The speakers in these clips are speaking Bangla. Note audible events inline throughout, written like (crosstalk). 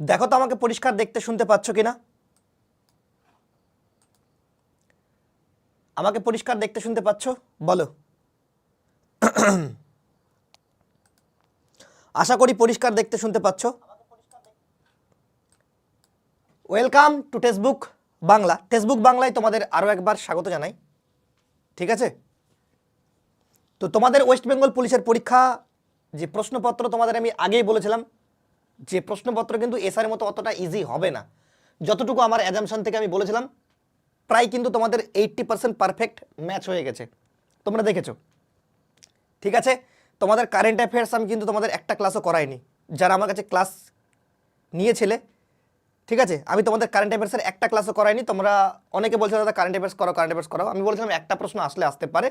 দেখো তো আমাকে পরিষ্কার দেখতে শুনতে পাচ্ছ কিনা? আমাকে পরিষ্কার দেখতে শুনতে পাচ্ছ? বলো। আশা করি পরিষ্কার দেখতে শুনতে পাচ্ছ। Welcome to textbook Bangla textbook বাংলায় তোমাদের আরও একবার স্বাগত জানাই। ঠিক আছে? তো তোমাদের ওয়েস্ট বেঙ্গল পুলিশের পরীক্ষা যে প্রশ্নপত্র তোমাদের আমি আগেই বলেছিলাম যে প্রশ্নপত্র কিন্তু এসআর মতো অতটা ইজি হবে না। যতটুকু আমার অ্যাজামশন থেকে আমি বলেছিলাম, প্রায় কিন্তু তোমাদের এইট্টি পার্সেন্ট পারফেক্ট ম্যাচ হয়ে গেছে। তোমরা দেখেছ? ঠিক আছে? তোমাদের কারেন্ট অ্যাফেয়ার্স আমি কিন্তু তোমাদের একটা ক্লাসও করাইনি। যারা আমার কাছে ক্লাস নিয়েছিলে, ঠিক আছে? আমি তোমাদের কারেন্ট অ্যাফেয়ার্সের একটা ক্লাসও করাইনি। তোমরা অনেকে বলছো, দাদা কারেন্ট অ্যাফেয়ার্স করো কারেন্ট অ্যাফেয়ার্স করো। আমি বলছিলাম, একটা প্রশ্ন আসলে আসতে পারে।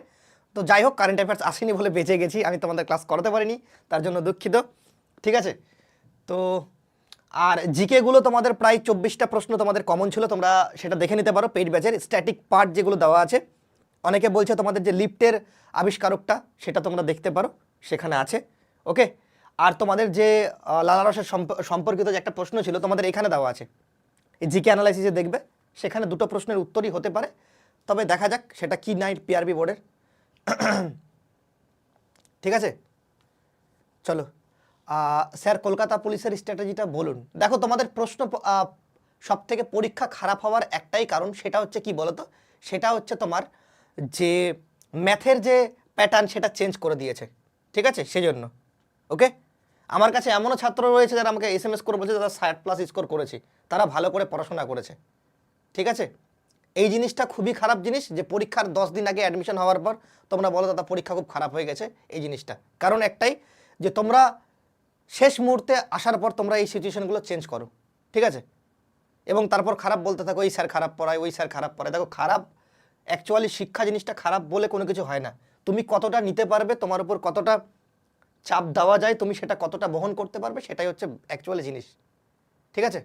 তো যাই হোক কারেন্ট অ্যাফেয়ার্স আসেনি বলে বেঁচে গেছি। আমি তোমাদের ক্লাস করাতে পারিনি, তার জন্য দুঃখিত। ঠিক আছে? তো আর জিকেগুলো তোমাদের প্রায় চব্বিশটা প্রশ্ন তোমাদের কমন ছিল, তোমরা সেটা দেখে নিতে পারো পেইড ব্যাচের স্ট্যাটিক পার্ট যেগুলো দেওয়া আছে। অনেকে বলছে তোমাদের যে লিফটের আবিষ্কারকটা, সেটা তোমরা দেখতে পারো, সেখানে আছে। ওকে আর তোমাদের যে লালারসের সম্পর্কিত যে একটা প্রশ্ন ছিল, তোমাদের এখানে দেওয়া আছে। এই জিকে অ্যানালাইসিসে দেখবে, সেখানে দুটো প্রশ্নের উত্তরই হতে পারে। তবে দেখা যাক সেটা কি নাইট পিআরবি বোর্ডের ঠিক আছে? চলো। স্যার, কলকাতা পুলিশের স্ট্র্যাটেজিটা বলুন। দেখো, তোমাদের প্রশ্ন সব থেকে পরীক্ষা খারাপ হওয়ার একটাই কারণ সেটা হচ্ছে কি বলতো? সেটা হচ্ছে তোমার যে ম্যাথের যে প্যাটার্ন সেটা চেঞ্জ করে দিয়েছে। ঠিক আছে? সেজন্য। ওকে? আমার কাছে এমনও ছাত্র রয়েছে যারা আমাকে এস এম এস করে বলছে যারা ষাট প্লাস স্কোর করেছে। তারা ভালো করে পড়াশোনা করেছে। ঠিক আছে? এই জিনিসটা খুবই খারাপ জিনিস যে পরীক্ষার দশ দিন আগে অ্যাডমিশন হওয়ার পর তোমরা বলো, দাদা, পরীক্ষা খুব খারাপ হয়ে গেছে। এই জিনিসটা। কারণ একটাই যে তোমরা শেষ মুহূর্তে আসার পর তোমরা এই সিচুয়েশনগুলো চেঞ্জ করো, ঠিক আছে? এবং তারপর খারাপ বলতে থাকো ওই স্যার খারাপ পড়ায়, ওই স্যার খারাপ পড়ায়। দেখো, খারাপ অ্যাকচুয়ালি শিক্ষা জিনিসটা খারাপ বলে কোনো কিছু হয় না। তুমি কতটা নিতে পারবে, তোমার উপর কতটা চাপ দেওয়া যায়, তুমি সেটা কতটা বহন করতে পারবে, সেটাই হচ্ছে অ্যাকচুয়ালি জিনিস, ঠিক আছে?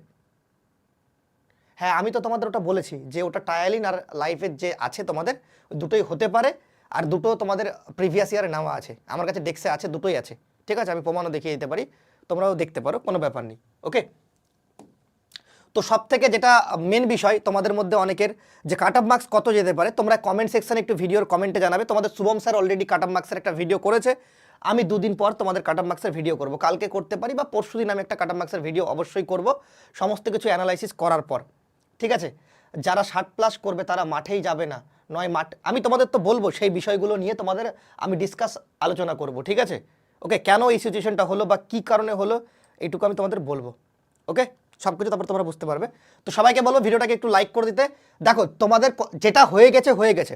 হ্যাঁ আমি তো তোমাদের ওটা বলেছি যে ওটা টায়ালিন আর লাইফের যে আছে তোমাদের, দুটোই হতে পারে, আর দুটো তোমাদের প্রিভিয়াস ইয়ারে নেওয়া আছে। আমার কাছে ডেস্কে আছে, দুটোই আছে। ঠিক আছে, আমি প্রমাণও দেখিয়ে দিতে পারি, তোমরাও দেখতে পারো, কোনো ব্যাপার নেই ওকে তো সব থেকে যেটা মেন বিষয়, তোমাদের মধ্যে অনেকের যে কাট অফ মার্কস কত যেতে পারে, তোমরা কমেন্ট সেকশানে একটু ভিডিওর কমেন্টে জানাবে। তোমাদের Shubham sir already cut off মার্কসের একটা ভিডিও করেছে। আমি দুদিন পর তোমাদের কাট অফ মার্কসের ভিডিও করব। কালকে করতে পারি বা পরশু দিন আমি একটা কাট অফ মার্কসের ভিডিও অবশ্যই করব। সমস্ত কিছু অ্যানালাইসিস করার পর, ঠিক আছে? যারা ষাট প্লাস করবে, তারা মাঠেই যাবে না, নয় মাঠ। আমি তোমাদের তো বলব, সেই বিষয়গুলো নিয়ে তোমাদের আমি ডিসকাস আলোচনা করব, ঠিক আছে? ওকে কেন এই সিচুয়েশনটা হলো বা কী কারণে হলো, এইটুকু আমি তোমাদের বলব। ওকে সব কিছু তারপর তোমরা বুঝতে পারবে। তো সবাইকে বলব ভিডিওটাকে একটু লাইক করে দিতে। দেখো, তোমাদের যেটা হয়ে গেছে হয়ে গেছে।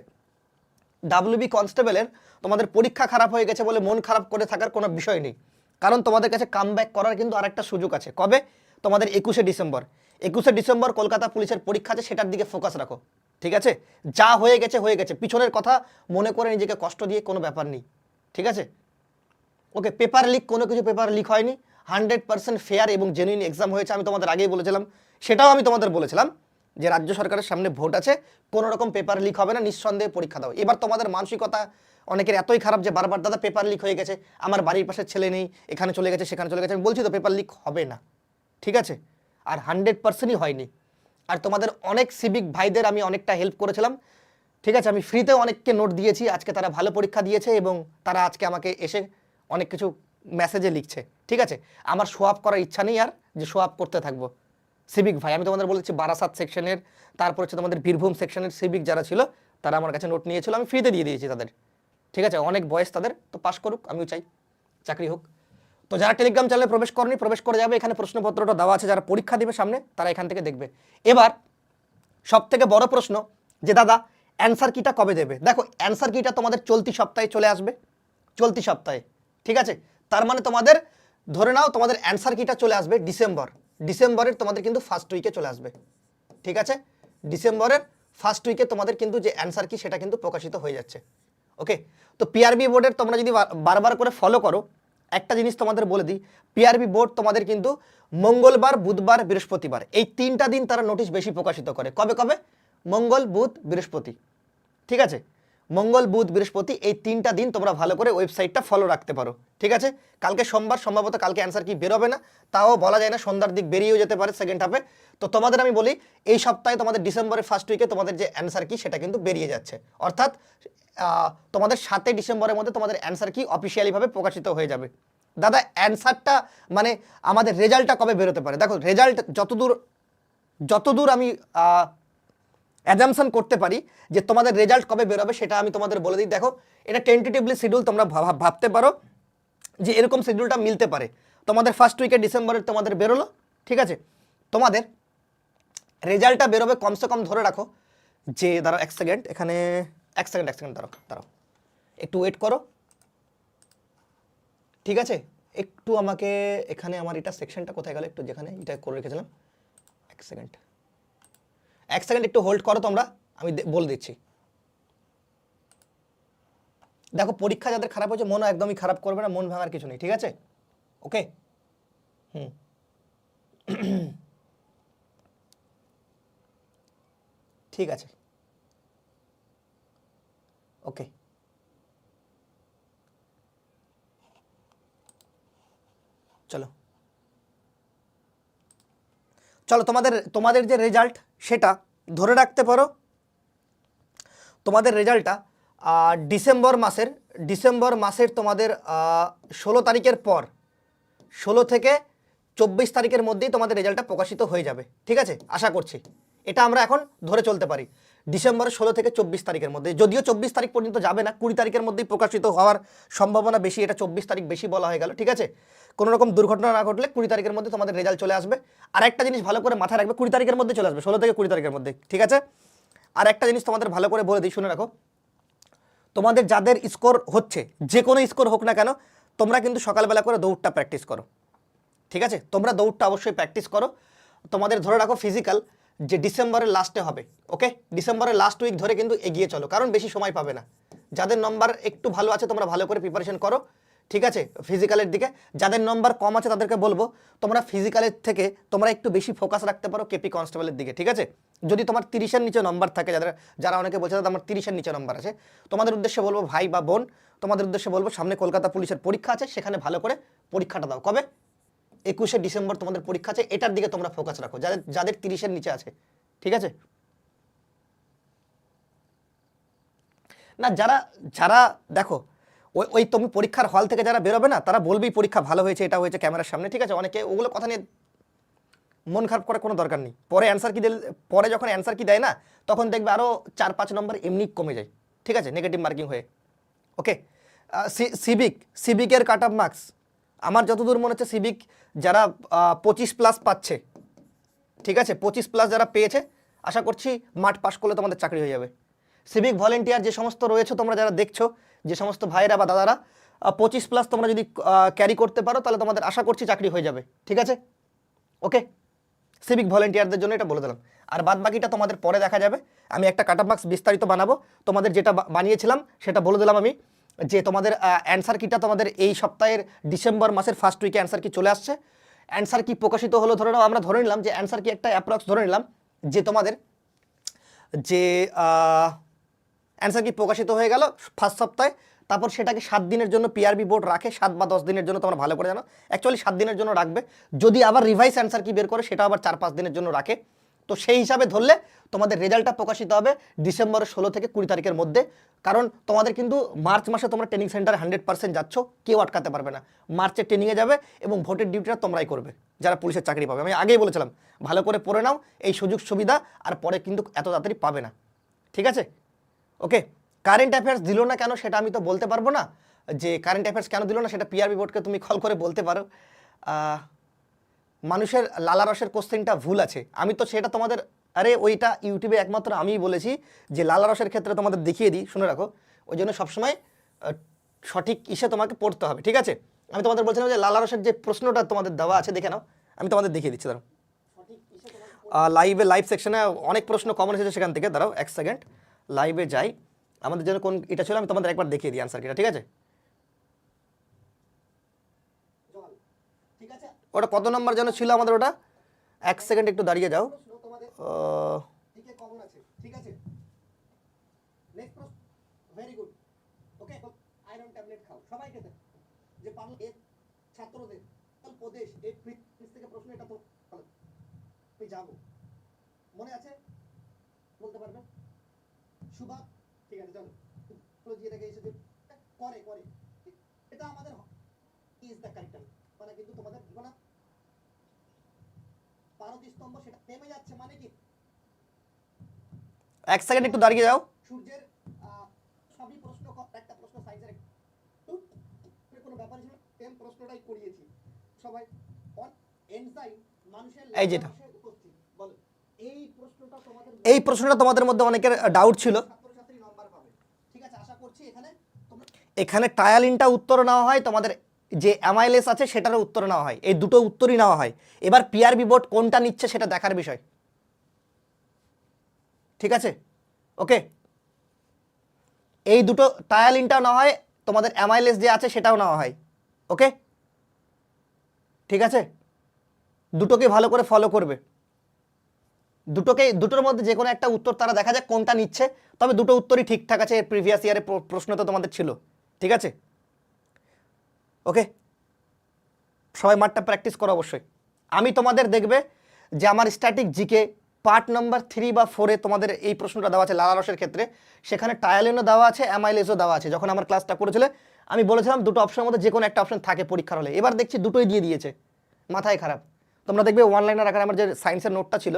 ডাব্লিউবি কনস্টেবলের তোমাদের পরীক্ষা খারাপ হয়ে গেছে বলে মন খারাপ করে থাকার কোনো বিষয় নেই। কারণ তোমাদের কাছে কাম করার কিন্তু আরেকটা সুযোগ আছে। কবে? তোমাদের একুশে ডিসেম্বর। একুশে ডিসেম্বর কলকাতা পুলিশের পরীক্ষা আছে, সেটার দিকে ফোকাস রাখো। ঠিক আছে? যা হয়ে গেছে হয়ে গেছে। পিছনের কথা মনে করে নিজেকে কষ্ট দিয়ে কোনো ব্যাপার নেই। ঠিক আছে? ওকে পেপার লিক কোনো কিছু পেপার লিক হয়নি। হান্ড্রেড পার্সেন্ট ফেয়ার এবং জেনুইন এক্সাম হয়েছে, আমি তোমাদের আগেই বলেছিলাম। সেটাও আমি তোমাদের বলেছিলাম যে রাজ্য সরকারের সামনে ভোট আছে, কোনো রকম পেপার লিক হবে না, নিঃসন্দেহে পরীক্ষা দাও। এবার তোমাদের মানসিকতা অনেকের এতই খারাপ যে বারবার, দাদা পেপার লিক হয়ে গেছে, আমার বাড়ির পাশে ছেলে নেই, এখানে চলে গেছে, সেখানে চলে গেছে। আমি বলছি তো পেপার লিক হবে না। ঠিক আছে? আর হান্ড্রেড পার্সেন্টই হয়নি। আর তোমাদের অনেক সিভিক ভাইদের আমি অনেকটা হেল্প করেছিলাম। ঠিক আছে, আমি ফ্রিতেও অনেককে নোট দিয়েছি, আজকে তারা ভালো পরীক্ষা দিয়েছে এবং তারা আজকে আমাকে এসে অনেক কিছু মেসেজে লিখছে, ঠিক আছে? আমার শো আপ করার ইচ্ছা নেই আর যে শো আপ করতে থাকব। সিভিক ভাই, আমি তোমাদের বলেছি বারাসাত সেকশনের তারপর হচ্ছে তোমাদের বীরভূম সেকশনের সিভিক যারা ছিল, তারা আমার কাছে নোট নিয়েছিল, আমি ফ্রিতে দিয়ে দিয়েছি তাদের। ঠিক আছে? অনেক বয়স তাদের, তো পাস করুক, আমিও চাই, চাকরি হোক। তো যারা টেলিগ্রাম চ্যানেলে প্রবেশ করেনি, প্রবেশ করে যাবে, এখানে প্রশ্নপত্রটা দেওয়া আছে, যারা পরীক্ষা দেবে সামনে, তারা এখান থেকে দেখবে। এবার সব থেকে বড় প্রশ্ন, যে দাদা অ্যান্সার কিটা কবে দেবে? দেখো অ্যান্সার কিটা তোমাদের চলতি সপ্তাহে চলে আসবে, চলতি সপ্তাহে। ঠিক আছে? তার মানে তোমাদের, ধরে নাও তোমাদের অ্যান্সার কিটা চলে আসবে ডিসেম্বর ডিসেম্বরের তোমাদের কিন্তু ফার্স্ট উইকে চলে আসবে। ঠিক আছে? ডিসেম্বরের ফার্স্ট উইকে তোমাদের কিন্তু যে অ্যান্সার কি সেটা কিন্তু প্রকাশিত হয়ে যাচ্ছে। ওকে তো পিআরবি বোর্ডের তোমরা যদি বারবার করে ফলো করো, একটা জিনিস তোমাদের বলে দিই পিআরবি বোর্ড তোমাদের কিন্তু মঙ্গলবার, বুধবার, বৃহস্পতিবার, এই তিনটা দিন তারা নোটিশ বেশি প্রকাশিত করে। কবে কবে? মঙ্গল, বুধ, বৃহস্পতি। ঠিক আছে? মঙ্গল, বুধ, বৃহস্পতি এই তিনটা দিন তোমরা ভালো করে ওয়েবসাইটটা ফলো রাখতে পারো। ঠিক আছে? কালকে সোমবার, সম্ভবত কালকে অ্যান্সার কি বেরোবে না, তাও বলা যায় না, সন্ধ্যার দিক বেরিয়েও যেতে পারে সেকেন্ড হাফে তো তোমাদের আমি বলি, এই সপ্তাহে তোমাদের ডিসেম্বরের ফার্স্ট উইকে তোমাদের যে অ্যান্সার কি, সেটা কিন্তু বেরিয়ে যাচ্ছে। অর্থাৎ তোমাদের সাতই ডিসেম্বরের মধ্যে তোমাদের অ্যান্সার কি অফিসিয়ালিভাবে প্রকাশিত হয়ে যাবে। দাদা অ্যান্সারটা মানে আমাদের রেজাল্টটা কবে বেরোতে পারে? দেখো রেজাল্ট যতদূর যতদূর আমি অ্যাজামশন করতে পারি যে তোমাদের রেজাল্ট কবে বেরোবে সেটা আমি তোমাদের বলে দিই। দেখো, এটা টেন্টেটিভলি শিডিউল তোমরা ভাবতে পারো যে এরকম শিডিউলটা মিলতে পারে। তোমাদের ফার্স্ট উইকে ডিসেম্বরের তোমাদের বেরোলো, ঠিক আছে? তোমাদের রেজাল্টটা বেরোবে কমসে কম ধরে রাখো যে, দাঁড়াও এক সেকেন্ড এখানে, এক সেকেন্ড এক সেকেন্ড দাঁড়াও দাঁড়াও। একটু ওয়েট করো। ঠিক আছে? একটু আমাকে এখানে আমার এটা সেকশনটা কোথায় গেল? একটু যেখানে এটা করে রেখেছিলাম। এক সেকেন্ড এক সেকেন্ড একটু হোল্ড করো তোমরা, আমি বলে দিচ্ছি। দেখো, পরীক্ষা যাদের খারাপ হয়েছে, মনও একদমই খারাপ করবে না, মন ভাঙার কিছু নেই, ঠিক আছে? ওকে হুম। (clears throat) ঠিক আছে। ওকে চলো। চলো, তোমাদের তোমাদের যে রেজাল্ট সেটা ধরে রাখতে পারো। তোমাদের রেজাল্টটা ডিসেম্বর মাসের ডিসেম্বর মাসের তোমাদের ষোলো তারিখের পর, ষোলো থেকে চব্বিশ তারিখের মধ্যেই তোমাদের রেজাল্টটা প্রকাশিত হয়ে যাবে। ঠিক আছে? আশা করছি। এটা আমরা এখন ধরে চলতে পারি। ডিসেম্বরের ষোলো থেকে চব্বিশ তারিখের মধ্যে। যদিও চব্বিশ তারিখ পর্যন্ত যাবে না, কুড়ি তারিখের মধ্যেই প্রকাশিত হওয়ার সম্ভাবনা বেশি, এটা চব্বিশ তারিখ বেশি বলা হয়ে গেল, ঠিক আছে? কোনো রকম দুর্ঘটনা না ঘটলে কুড়ি তারিখের মধ্যে তোমাদের রেজাল্ট চলে আসবে। আর একটা জিনিস ভালো করে মাথায় রাখবে, কুড়ি তারিখের মধ্যে চলে আসবে, ষোলো থেকে কুড়ি তারিখের মধ্যে, ঠিক আছে? আর একটা জিনিস তোমাদের ভালো করে বলে দিই, শুনে রাখো। তোমাদের যাদের স্কোর হচ্ছে, যে কোনো স্কোর হোক না কেন, তোমরা কিন্তু সকালবেলা করে দৌড়টা প্র্যাকটিস করো, ঠিক আছে? তোমরা দৌড়টা অবশ্যই প্র্যাকটিস করো। তোমাদের ধরে রাখো ফিজিক্যাল যে ডিসেম্বরের লাস্টে হবে, ওকে? ডিসেম্বরের লাস্ট উইক ধরে কিন্তু এগিয়ে চলো, কারণ বেশি সময় পাবে না। যাদের নম্বর একটু ভালো আছে, তোমরা ভালো করে প্রিপারেশন করো, ঠিক আছে? ফিজিক্যালের দিকে। যাদের নম্বর কম আছে, তাদেরকে বলব, তোমরা ফিজিক্যালের থেকে তোমরা একটু বেশি ফোকাস রাখতে পারো কেপি কনস্টেবলের দিকে, ঠিক আছে? যদি তোমার তিরিশের নিচে নম্বর থাকে, যাদের, যারা অনেকে বলছে আমার তিরিশের নিচে নম্বর আছে, তোমাদের উদ্দেশ্যে বলব ভাই বা বোন, তোমাদের উদ্দেশ্যে বলব সামনে কলকাতা পুলিশের পরীক্ষা আছে, সেখানে ভালো করে পরীক্ষাটা দাও। কবে? একুশে ডিসেম্বর তোমাদের পরীক্ষা আছে, এটার দিকে তোমরা ফোকাস রাখো, যাদের যাদের তিরিশের নিচে আছে, ঠিক আছে? না, যারা যারা, দেখো, ওই ওই তুমি পরীক্ষার হল থেকে যারা বেরোবে না, তারা বলবেই পরীক্ষা ভালো হয়েছে, এটা হয়েছে ক্যামেরার সামনে, ঠিক আছে? অনেকে ওগুলো কথা নিয়ে মন খারাপ করার কোনো দরকার নেই। পরে অ্যান্সার কি দিলে, পরে যখন অ্যান্সার কি দেয় না, তখন দেখবে আরও চার, পাঁচ নম্বর এমনি কমে যায়, ঠিক আছে? নেগেটিভ মার্কিং হয়ে। ওকে সিভিক সিভিকের কাট অফ মার্কস আমার যতদূর মনে হচ্ছে সিভিক যারা পঁচিশ প্লাস পাচ্ছে, ঠিক আছে? পঁচিশ প্লাস যারা পেয়েছে, আশা করছি মাঠ পাস করলে তোমাদের চাকরি হয়ে যাবে। সিভিক ভলেন্টিয়ার যে সমস্ত রয়েছে, তোমরা যারা দেখছ, যে সমস্ত ভাইয়েরা বা দাদারা পঁচিশ প্লাস তোমরা যদি ক্যারি করতে পারো, তাহলে তোমাদের আশা করছি চাকরি হয়ে যাবে, ঠিক আছে? ওকে সিভিক ভলেন্টিয়ারদের জন্য এটা বলে দিলাম। আর বাদ বাকিটা তোমাদের পরে দেখা যাবে। আমি একটা কাট মার্কস বিস্তারিত বানাবো। তোমাদের যেটা বানিয়েছিলাম, সেটা বলে দিলাম আমি। যে তোমাদের অ্যান্সার কিটা তোমাদের এই সপ্তাহের ডিসেম্বর মাসের ফার্স্ট উইকে অ্যান্সার কি চলে আসছে। অ্যান্সার কি প্রকাশিত হলো, ধরে নাও, আমরা ধরে নিলাম যে অ্যান্সার কি একটা অ্যাপ্রক্স ধরে নিলাম যে তোমাদের, যে অ্যান্সার কি প্রকাশিত হয়ে গেল ফার্স্ট সপ্তাহে, তারপর সেটাকে সাত দিনের জন্য পিআরবি বোর্ড রাখে, সাত বা দশ দিনের জন্য তোমরা ভালো করে জানো। অ্যাকচুয়ালি সাত দিনের জন্য রাখবে। যদি আবার রিভাইস অ্যান্সার কি বের করে, সেটা আবার চার পাঁচ দিনের জন্য রাখে। তো সেই হিসাবে ধরলে তোমাদের রেজাল্টটা প্রকাশিত হবে ডিসেম্বরের ষোলো থেকে কুড়ি তারিখের মধ্যে। কারণ তোমাদের কিন্তু মার্চ মাসে তোমরা ট্রেনিং সেন্টারে হান্ড্রেড পার্সেন্ট যাচ্ছ, কেউ আটকাতে পারবে না। মার্চে ট্রেনিংয়ে যাবে এবং ভোটের ডিউটিটা তোমরাই করবে, যারা পুলিশের চাকরি পাবে। আমি আগেই বলেছিলাম, ভালো করে পড়ে নাও, এই সুযোগ সুবিধা আর পরে কিন্তু এত তাড়াতাড়ি পাবে না। ঠিক আছে? ওকে কারেন্ট অ্যাফেয়ার্স দিল না কেন সেটা আমি তো বলতে পারব না। যে কারেন্ট অ্যাফেয়ার্স কেন দিল না সেটা পিআরবি বোর্ডকে তুমি কল করে বলতে পারো। মানুষের লালারসের কোশ্চেনটা ভুল আছে। আমি তো সেটা তোমাদের, আরে ওইটা ইউটিউবে একমাত্র আমিই বলেছি যে লালারসের ক্ষেত্রে তোমাদের দেখিয়ে দিই, শুনে রাখো। ওই জন্য সবসময় সঠিক ইসে তোমাকে পড়তে হবে, ঠিক আছে? আমি তোমাদের বলছিলাম যে লালারসের যে প্রশ্নটা তোমাদের দেওয়া আছে, দেখে নাও। আমি তোমাদের দেখিয়ে দিচ্ছি, দাঁড়াও। লাইভে লাইভ সেকশনে অনেক প্রশ্ন কমন এসেছে সেখান থেকে, দাঁড়াও, এক সেকেন্ড লাইভে যাই। আমাদের জন্য কোন, এটা ছিল, আমি তোমাদের একবার দেখিয়ে দিই আনসার ঠিক আছে? ওটা কত নম্বর যেন ছিল আমাদের ওটা? এক সেকেন্ড একটু দাঁড়িয়ে যাও। ছাত্রদের প্রদেশ থেকে প্রশ্ন এটা তো। যাব। মনে আছে? বলতে ঠিক আছে, চলো। এটাকে এসে করে করে। এটা আমাদের ইজ দ্য কারেক্ট মানে কিন্তু তোমাদের জীবনা পারদ স্তম্ভ সেটা নেমে যাচ্ছে মানে কি? এক সেকেন্ড একটু দাঁড়িয়ে যাও। সূর্যের সবই প্রশ্ন একটা প্রশ্ন সাইন্সের কোনো ব্যাপার ছিল সেম প্রশ্নটাই করিয়েছি। সবাই এনজাইম মানুষের এই যেটা। উপস্থিত। বলো এই প্রশ্নটা তোমাদের এই প্রশ্নটা তোমাদের মধ্যে অনেকের ডাউট ছিল। ঠিক আছে আশা করছি এখানে এখানে টায়ালিনটা উত্তর নেওয়া হয় তোমাদের যে অ্যামাইলেস আছে সেটারও উত্তর নেওয়া হয়। এই দুটো উত্তরই নেওয়া হয়। এবার পিআরবি বোর্ড কোনটা নিচ্ছে সেটা দেখার বিষয়। ঠিক আছে? ওকে এই দুটো টায়ালিনটাও নেওয়া হয়, তোমাদের অ্যামাইলেস যে আছে সেটাও নেওয়া হয়। ওকে ঠিক আছে? দুটোকে ভালো করে ফলো করবে। দুটোকে, দুটোর মধ্যে যে কোনো একটা উত্তর তারা দেখা যাক কোনটা নিচ্ছে। তবে দুটো উত্তরই ঠিকঠাক আছে প্রিভিয়াস ইয়ারে প্রশ্ন তো তোমাদের ছিল। ঠিক আছে? ওকে? সবাই মাঠটা প্র্যাকটিস করো অবশ্যই। আমি তোমাদের দেখবে যে আমার static GK part number three বা ফোরে তোমাদের এই প্রশ্নটা দেওয়া আছে লালারসের ক্ষেত্রে। সেখানে টায়ালিনও দেওয়া আছে অ্যামাইলেসও দেওয়া আছে। যখন আমার ক্লাসটা করেছিলে, আমি বলেছিলাম দুটো অপশনের মধ্যে যে কোনো একটা অপশন থাকে পরীক্ষার হলে। এবার দেখছি দুটোই দিয়ে দিয়েছে। মাথায় খারাপ। তোমরা দেখবে ওয়ান লাইনার আকারে আমার যে সায়েন্সের নোটটা ছিল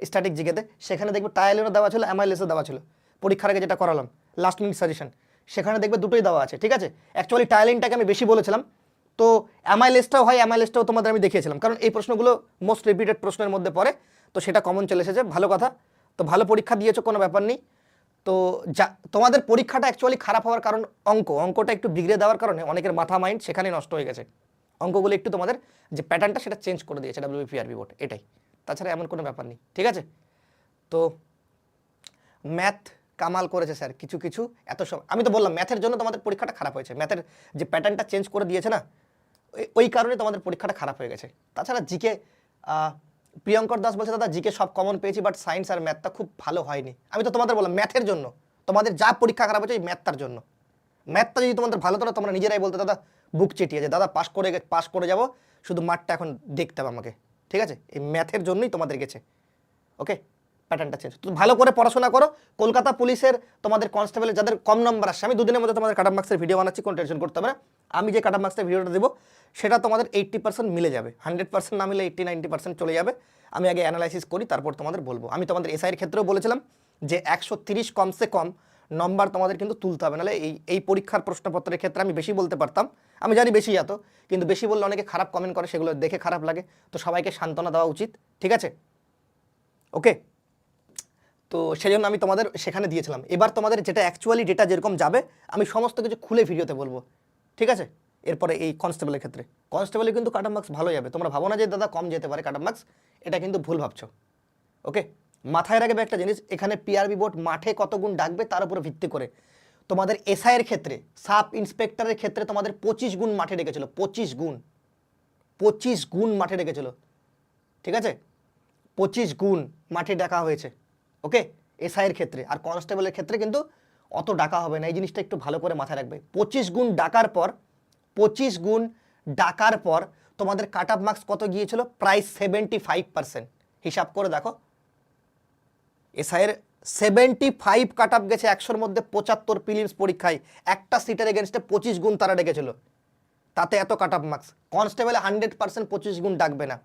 স্ট্যাটিক জিকেতে সেখানে দেখবে টায়ালিনও দেওয়া ছিল অ্যামাইলেসও দেওয়া ছিল। পরীক্ষার আগে যেটা করালাম লাস্ট মিনিট সাজেশন সেখানে দেখবে দুটোই দেওয়া আছে, ঠিক আছে? অ্যাকচুয়ালি টায়ালিনটাকে আমি বেশি বলেছিলাম। তো অ্যামাইলেসটাও হয় অ্যামাইলেসটাও তোমাদের আমি দেখিয়েছিলাম। কারণ এই প্রশ্নগুলো মোস্ট রিপিটেড প্রশ্নের মধ্যে পড়ে, তো সেটা কমন চলে এসেছে, ভালো কথা। তো ভালো পরীক্ষা দিয়েছ, কোনো ব্যাপার নেই। তো যা, তোমাদের পরীক্ষাটা অ্যাকচুয়ালি খারাপ হওয়ার কারণ অঙ্ক। অঙ্কটা একটু বিগড়ে দেওয়ার কারণে অনেকের মাথা মাইন্ড সেখানেই নষ্ট হয়ে গেছে। অঙ্কগুলো একটু তোমাদের যে প্যাটার্নটা সেটা চেঞ্জ করে দিয়েছে ডাব্লিউপিআরবি বোর্ড এটাই। তাছাড়া এমন কোনো ব্যাপার নেই, ঠিক আছে? তো ম্যাথ কামাল করেছে স্যার, কিছু কিছু, এত সব, আমি তো বললাম ম্যাথের জন্য তোমাদের পরীক্ষাটা খারাপ হয়েছে। ম্যাথের যে প্যাটার্নটা চেঞ্জ করে দিয়েছে না, ওই- কারণে তোমাদের পরীক্ষাটা খারাপ হয়ে গেছে। তাছাড়া জিকে প্রিয়ঙ্কর দাস বলছে, দাদা, জিকে সব কমন পেয়েছি বাট সায়েন্স আর ম্যাথটা খুব ভালো হয়নি। আমি তো তোমাদের বললাম ম্যাথের জন্য, তোমাদের যা পরীক্ষা খারাপ হয়েছে, ওই ম্যাথটার জন্য। ম্যাথটা যদি তোমাদের ভালো তো তোমরা নিজেরাই বলতে, দাদা বুক চেটিয়ে যে দাদা পাস করে পাস করে যাব, শুধু মাঠটা এখন দেখতে হবে আমাকে। ঠিক আছে? এই ম্যাথের জন্যই তোমাদের গেছে। ওকে প্যাটার্নটা চেঞ্জ তো ভালো করে পড়াশোনা করো। কলকাতা পুলিশের তোমাদের কনস্টেবলের যাদের কম নম্বর আসছে, আমি দুদিনের মধ্যে তোমাদের কাটাপ মার্কসের ভিডিও বানাচ্ছি, কোনো টেনশন করতে হবে না। আমি যে কাটাপ মার্কসের ভিডিওটা দেবো, সেটা তোমাদের এইট্টি পার্সেন্ট মিলে যাবে। হান্ড্রেড পার্সেন্ট না মিলে এইট্টি নাইনটি পার্সেন্ট চলে যাবে। আমি আগে অ্যানালাইসিস করি, তারপর তোমাদের বলব। আমি তোমাদের এসআইয়ের ক্ষেত্রেও বলেছিলাম যে একশো তিরিশ কমসে কম নম্বর তোমাদের কিন্তু তুলতে হবে। নাহলে এই এই পরীক্ষার প্রশ্নপত্রের ক্ষেত্রে আমি বেশি বলতে পারতাম। আমি জানি বেশি এত, কিন্তু বেশি বললে অনেকে খারাপ কমেন্ট করে, সেগুলো দেখে খারাপ লাগে। তো সবাইকে সান্ত্বনা দেওয়া উচিত। ঠিক আছে? ওকে তো সেই জন্য আমি তোমাদের সেখানে দিয়েছিলাম। এবার তোমাদের যেটা অ্যাকচুয়ালি ডেটা যেরকম যাবে, আমি সমস্ত কিছু খুলে ভিডিওতে বলব। ঠিক আছে? এরপরে এই কনস্টেবলের ক্ষেত্রে। কনস্টেবলে কিন্তু কাটার মার্কস ভালো যাবে। তোমরা ভাবো না যে, দাদা, কম যেতে পারে কাটার মার্কস এটা কিন্তু ভুল ভাবছ। ওকে মাথায় রাখবে একটা জিনিস, এখানে পিআরবি বোর্ড মাঠে কত গুণ ডাকবে, তার উপরে ভিত্তি করে। তোমাদের এসআইয়ের ক্ষেত্রে সাব ইন্সপেক্টরের ক্ষেত্রে তোমাদের পঁচিশ গুণ মাঠে রেখেছিল পঁচিশ গুণ। পঁচিশ গুণ মাঠে রেখেছিল ঠিক আছে? পঁচিশ গুণ মাঠে ডাকা হয়েছে। ওকে? এসআইয়ের ক্ষেত্রে। আর কনস্টেবলের ক্ষেত্রে কিন্তু অত ডাকা হবে না। এই জিনিসটা একটু ভালো করে মাথায় রাখবে। পঁচিশ গুণ ডাকার পর, পঁচিশ গুণ ডাকার পর তোমাদের কাট অফ মার্কস কত গিয়েছিল? প্রায় সেভেন্টি ফাইভ পার্সেন্ট হিসাব করে দেখো। এসআইয়ের সেভেন্টি ফাইভ কাট অফ গেছে একশোর মধ্যে পঁচাত্তর প্রিলিমস পরীক্ষায়। একটা সিটের এগেনস্টে পঁচিশ গুণ তারা ডেকেছিল। তাতে এত কাট অফ মার্কস কনস্টেবলে হান্ড্রেড পার্সেন্ট পঁচিশ গুণ ডাকবে না।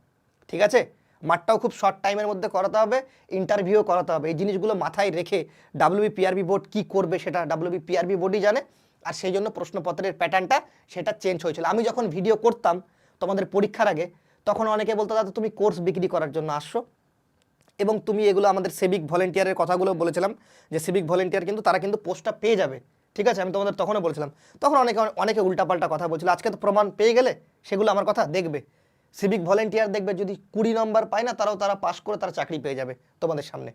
ঠিক আছে? মাঠটাও খুব শর্ট টাইমের মধ্যে করাতে হবে ইন্টারভিউ করাতে হবে। এই জিনিসগুলো মাথায় রেখে ডাব্লিউবি পিআরবি বোর্ড কী করবে সেটা ডাব্লিউবি পিআরবি বোর্ডই জানে। আর সেই জন্য প্রশ্নপত্রের প্যাটার্নটা সেটা চেঞ্জ হয়েছিল। আমি যখন ভিডিও করতাম তোমাদের পরীক্ষার আগে, তখন অনেকে বলতো, দাদা, তুমি কোর্স বিক্রি করার জন্য আসছো। এবং তুমি এগুলো আমাদের সিভিক ভলেন্টিয়ারের কথাগুলো বলেছিলাম যে সিভিক ভলেন্টিয়ার কিন্তু তারা কিন্তু পোস্টটা পেয়ে যাবে। ঠিক আছে? আমি তোমাদের তখনও বলেছিলাম। তখন অনেকে অনেকে উল্টাপাল্টা কথা বলছিল, আজকে তো প্রমাণ পেয়ে গেলে সেগুলো আমার কথা দেখবে। সিভিক ভলেন্টিয়ার দেখবে যদি কুড়ি নম্বর পায় না, তারাও তারা পাশ করে তারা চাকরি পেয়ে যাবে তোমাদের সামনে।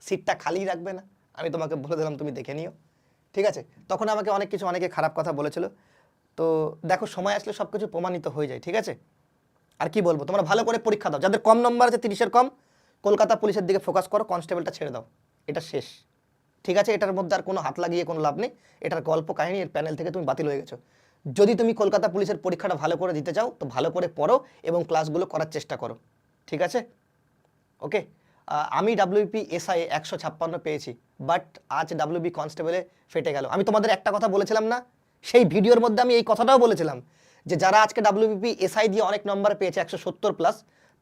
সিটটা খালি রাখবে না। আমি তোমাকে বলে দিলাম, তুমি দেখে নিও। ঠিক আছে? তখন আমাকে অনেক কিছু, অনেকে খারাপ কথা বলেছিল। তো দেখো, সময় আসলে সব কিছু প্রমাণিত হয়ে যায়, ঠিক আছে? আর কি বলব, তোমরা ভালো করে পরীক্ষা দাও। যাদের কম নম্বর আছে, তিরিশের কম, কলকাতা পুলিশের দিকে ফোকাস করো কনস্টেবলটা ছেড়ে দাও। এটা শেষ। ঠিক আছে? এটার মধ্যে আর কোনো হাত লাগিয়ে কোনো লাভ নেই। এটার গল্প কাহিনী, এর প্যানেল থেকে তুমি বাতিল হয়ে গেছো। যদি তুমি কলকাতা পুলিশের পরীক্ষাটা ভালো করে দিতে চাও, তো ভালো করে পড়ো এবং ক্লাসগুলো করার চেষ্টা করো। ঠিক আছে? ওকে? আমি ডাব্লিউপি এসআই একশো ছাপ্পান্ন পেয়েছি, বাট আজ ডাব্লিউবি কনস্টেবলে ফেটে গেল। আমি তোমাদের একটা কথা বলেছিলাম না? সেই ভিডিওর মধ্যে আমি এই কথাটাও বলেছিলাম যে যারা আজকে ডাব্লিউবিপি এসআই দিয়ে অনেক নম্বর পেয়েছে, একশো সত্তর প্লাস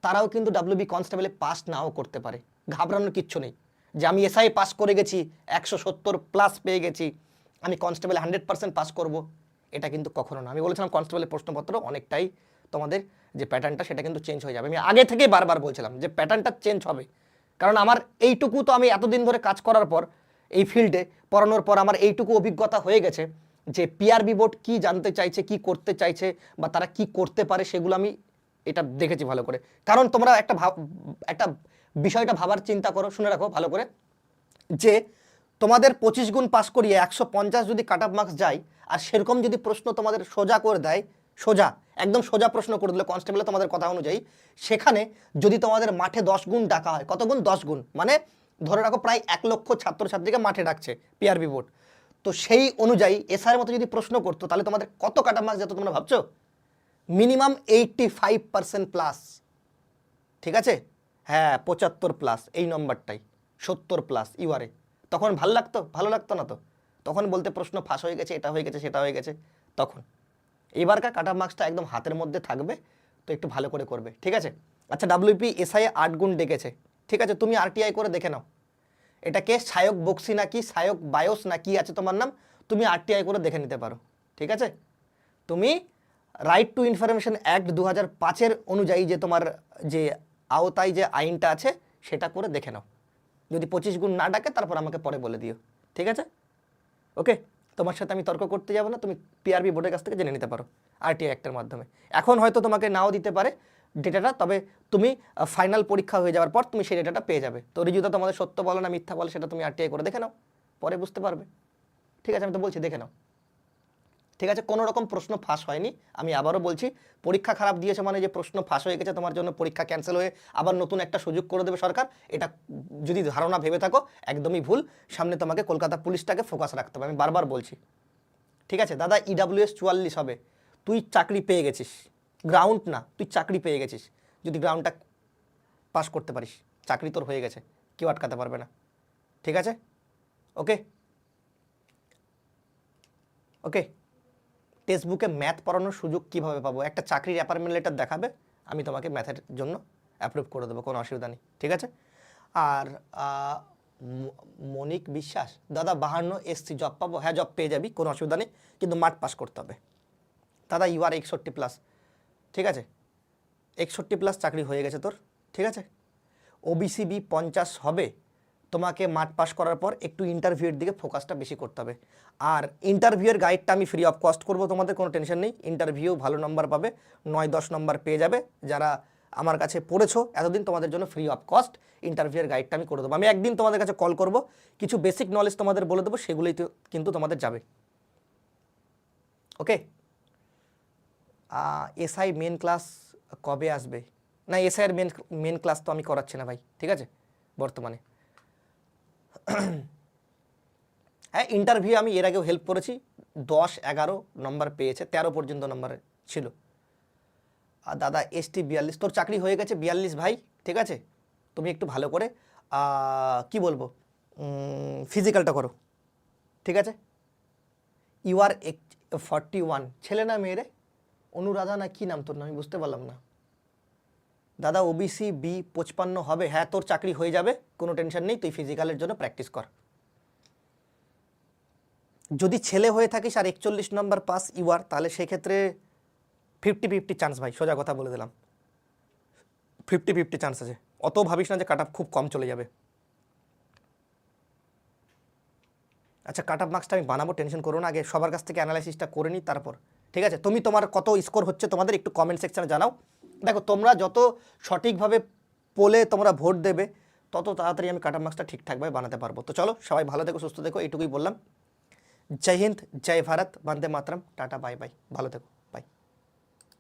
তারাও কিন্তু ডাব্লিউবি কনস্টেবলে পাস নাও করতে পারে। ঘাবড়ানোর কিচ্ছু নেই। যে আমি এসআই পাস করে গেছি, একশো সত্তর প্লাস পেয়ে গেছি, আমি কনস্টেবলে হান্ড্রেড পার্সেন্ট পাস করব। এটা কিন্তু কখনো না। আমি বলেছিলাম কনস্টেবলের প্রশ্নপত্র অনেকটাই তোমাদের যে প্যাটার্নটা সেটা কিন্তু চেঞ্জ হয়ে যাবে। আমি আগে থেকেই বারবার বলছিলাম যে প্যাটার্নটা চেঞ্জ হবে। কারণ আমার এইটুকু তো আমি এতদিন ধরে কাজ করার পর, এই ফিল্ডে পড়ানোর পর আমার এইটুকু অভিজ্ঞতা হয়ে গেছে যে পিআরবি বোর্ড কি জানতে চাইছে, কি করতে চাইছে, বা তারা কি করতে পারে, সেগুলো আমি এটা দেখেছি ভালো করে। কারণ তোমরা একটা ভাব, একটা বিষয়টা ভাবার চিন্তা করো, শুনে রাখো ভালো করে, যে তোমাদের পঁচিশ গুণ পাস করিয়ে একশো পঞ্চাশ যদি কাট অফ মার্কস যায়, আর সেরকম যদি প্রশ্ন তোমাদের সোজা করে দেয়, সোজা, একদম সোজা প্রশ্ন করে দিলে কনস্টেবলে তোমাদের কথা অনুযায়ী, সেখানে যদি তোমাদের মাঠে দশ গুণ ডাকা হয়, কত গুণ? দশ গুণ। মানে ধরে রাখো প্রায় এক লক্ষ ছাত্রছাত্রীকে মাঠে ডাকছে পিআরবি বোর্ড তো সেই অনুযায়ী এসআর মতো যদি প্রশ্ন করতো, তাহলে তোমাদের কত কাট মার্কস যেত তোমরা ভাবছ? Minimum eighty five percent plus ঠিক আছে? হ্যাঁ পঁচাত্তর প্লাস এই নম্বরটাই সত্তর প্লাস ইউআরে তখন ভালো লাগতো, ভালো লাগতো না তো। তখন বলতে প্রশ্ন, ফাঁস হয়ে গেছে, এটা হয়ে গেছে, সেটা হয়ে গেছে। তখন। এবারকার কাটা মার্কসটা একদম হাতের মধ্যে থাকবে, তো একটু ভালো করে করবে, ঠিক আছে? আচ্ছা ডাব্লিউপি এসআই আট গুণ ডেকেছে, ঠিক আছে? তুমি আরটিআই করে দেখে নাও। এটাকে সায়ক বক্সি না কি সায়ক বায়োস না কি আছে তোমার নাম? তুমি আরটিআই করে দেখে নিতে পারো, ঠিক আছে? তুমি রাইট টু ইনফরমেশন অ্যাক্ট দু হাজার পাঁচের অনুযায়ী যে তোমার যে আওতায় যে আইনটা আছে, সেটা করে দেখে নাও। যদি পঁচিশ গুণ না ডাকে, তারপর আমাকে পরে বলে দিও। ঠিক আছে? ওকে? তোমার সাথে আমি তর্ক করতে যাব না, তুমি পিআরবি বোর্ডের কাছ থেকে জেনে নিতে পারো আরটিআই অ্যাক্টের মাধ্যমে। এখন হয়তো তোমাকে নাও দিতে পারে ডেটাটা তবে তুমি ফাইনাল পরীক্ষা হয়ে যাওয়ার পর তুমি সেই ডেটাটা পেয়ে যাবে। তো রিজুদা তোমাদের সত্য বলো না, মিথ্যা বলো, সেটা তুমি আরটিআই করে দেখে নাও, পরে বুঝতে পারবে। ঠিক আছে, আমি তো বলছি, দেখে নাও। ঠিক আছে? কোনো রকম প্রশ্ন ফাঁস হয়নি। আমি আবারও বলছি, পরীক্ষা খারাপ দিয়েছে মানে যে প্রশ্ন ফাঁস হয়ে গেছে, তোমার জন্য পরীক্ষা ক্যান্সেল হয়ে আবার নতুন একটা সুযোগ করে দেবে সরকার, এটা যদি ধারণা ভেবে থাকো, একদমই ভুল। সামনে তোমাকে কলকাতা পুলিশটাকে ফোকাস রাখতে হবে, আমি বারবার বলছি। ঠিক আছে? দাদা ইডাব্লিউএস চুয়াল্লিশ হবে। তুই চাকরি পেয়ে গেছিস। গ্রাউন্ড না, তুই চাকরি পেয়ে গেছিস। যদি গ্রাউন্ডটা পাস করতে পারিস, চাকরি তোর হয়ে গেছে, কেউ আটকাতে পারবে না। ঠিক আছে? ওকে ওকে টেক্সট বুকে ম্যাথ পড়ানোর সুযোগ কীভাবে পাবো? একটা চাকরির অ্যাপার্টমেন্ট লেটার দেখাবে, আমি তোমাকে ম্যাথের জন্য অ্যাপ্রুভ করে দেবো, কোনো অসুবিধা নেই, ঠিক আছে? আর মনিক বিশ্বাস, দাদা বাহান্ন এসসি জব পাবো? হ্যাঁ জব পেয়ে যাবি, কোনো অসুবিধা নেই, কিন্তু মাঠ পাস করতে হবে। দাদা ইউ আর একষট্টি প্লাস ঠিক আছে? একষট্টি প্লাস চাকরি হয়ে গেছে তোর, ঠিক আছে? ওবিসিবি পঞ্চাশ হবে তোমাকে মাঠ পাস করার পর একটু ইন্টারভিউয়ের দিকে ফোকাসটা বেশি করতে হবে। আর ইন্টারভিউয়ের গাইডটা আমি ফ্রি অফ কস্ট করব, তোমাদের কোনো টেনশন নেই। ইন্টারভিউ ভালো নম্বর পাবে, নয় দশ নম্বর পেয়ে যাবে। যারা আমার কাছে পড়েছো, এতদিন তোমাদের জন্য ফ্রি অফ কস্ট ইন্টারভিউয়ের গাইডটা আমি করে দেবো। আমি একদিন তোমাদের কাছে কল করব, কিছু বেসিক নলেজ তোমাদের বলে দেবো, সেগুলোই তো কিন্তু তোমাদের যাবে। ওকে এসআই মেন ক্লাস কবে আসবে? না এসআইয়ের মেন মেন ক্লাস তো আমি করাচ্ছি না ভাই, ঠিক আছে? বর্তমানে। হ্যাঁ ইন্টারভিউ আমি এর আগেও হেল্প করেছি। দশ, এগারো নম্বর পেয়েছে, তেরো পর্যন্ত নম্বর ছিল। আর দাদা এসটি বিয়াল্লিশ, তোর চাকরি হয়ে গেছে বিয়াল্লিশ ভাই, ঠিক আছে? তুমি একটু ভালো করে কি বলব? ফিজিক্যালটা করো, ঠিক আছে? ইউ আর এক ফর্টি ওয়ান ছেলে না মেয়েরে অনুরাধা না কি নাম তোর নাম? আমি বুঝতে পারলাম না। দাদা ওবিসি বি পঁচপান্ন হবে। হ্যাঁ তোর চাকরি হয়ে যাবে, কোনো টেনশন নেই, তুই ফিজিক্যালের জন্য প্র্যাকটিস কর। যদি ছেলে হয়ে থাকিস আর একচল্লিশ নম্বর পাস ইউআর তাহলে সেক্ষেত্রে ফিফটি ফিফটি চান্স ভাই, সোজা কথা বলে দিলাম। ফিফটি ফিফটি চান্স আছে। অত ভাবিস না যে কাট খুব কম চলে যাবে। আচ্ছা কাট অফ মার্কসটা আমি বানাবো টেনশন করো না। আগে সবার কাছ থেকে অ্যানালাইসিসটা করে নিই তারপর। ঠিক আছে? তুমি তোমার কত স্কোর হচ্ছে তোমাদের একটু কমেন্ট সেকশনে জানাও। দেখো, তোমরা যত সঠিকভাবে পোলে তোমরা ভোট দেবে, তত তাড়াতাড়ি আমি মাস্কটা মার্কসটা ঠিকঠাকভাবে বানাতে পারব। তো চলো, সবাই ভালো থেকো, সুস্থ থেকো, এইটুকুই বললাম। জয় হিন্দ, জয় ভারত, বন্দে মাতরম, টাটা, বাই বাই, ভালো থেকো।